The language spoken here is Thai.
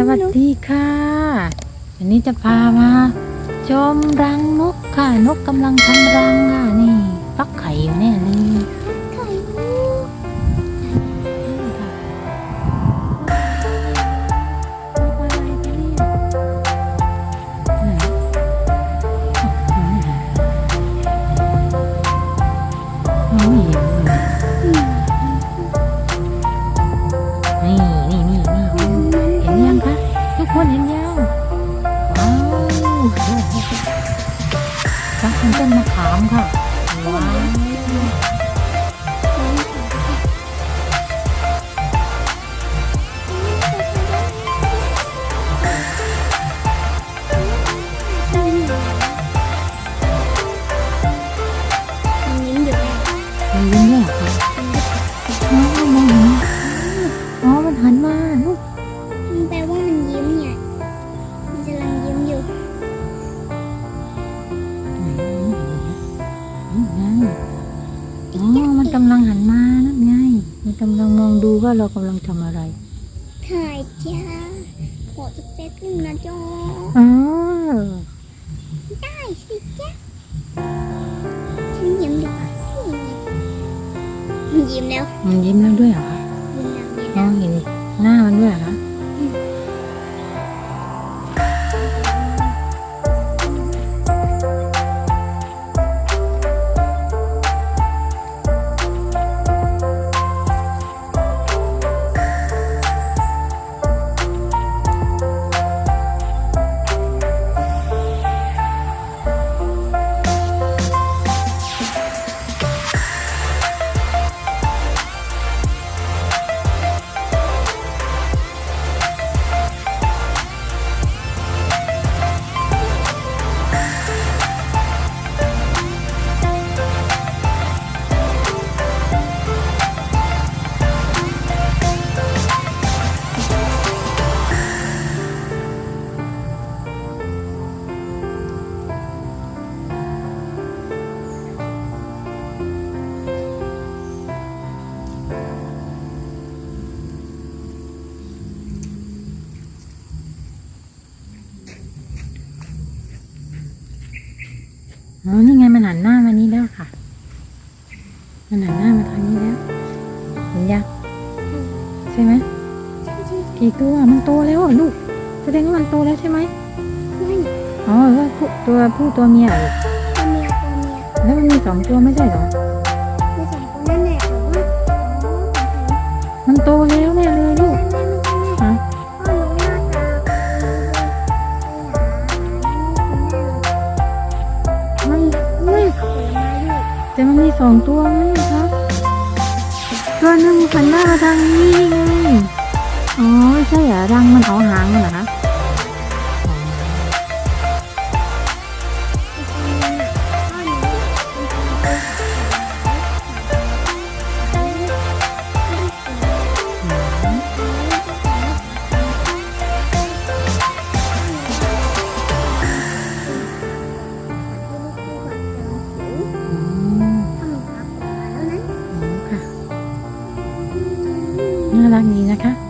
สวัสดีค่ะ วันนี้จะพามาชมรังนกค่ะ นกกำลังทำรังค่ะนี่ฟักไข่อยู่เน่ย ฟักเป็นต้นมะขามค่ะว้าว ไหนอ๋อมันกำลังหันมานั่นไง มันกำลังมองดูว่าเรากำลังทำอะไร ถ่ายจ้าขอสักแป๊บนึงนะจ๊ออ๋อได้สิจ้าฉันยิ้มดีกว่ามันยิ้มแล้ว มันยิ้มแล้วด้วยเหรอคะยิ้มแล้วยิ้มอ๋อแล้วเห็นหน้ามันด้วยเหรอ อ๋อนี่ไงมันหันหน้ามานี้แล้วค่ะ มันหันหน้ามาทางนี้แล้ว เห็นยังใช่ไหมใช่ใช่กี่ตัวมันโตแล้วอะลูก แสดงว่ามันโตแล้วใช่ไหมไม่อ๋อว่าผู้ตัวผู้ตัวเมียเหรอตัวเมียตัวเมียแล้วมันมีสองตัวไม่ใช่เหรอคือสองคนนั่นแหละแต่ว่าอ๋อมันโตแล้วแน่เลยลูก แต่มันมีสองตัวไหมครับ ตัวหนึ่งหันหน้ามาทางนี้ไง อ๋อใช่เหรอรังมันเอาหางมันเหรอคะ น่ารักดีนะคะ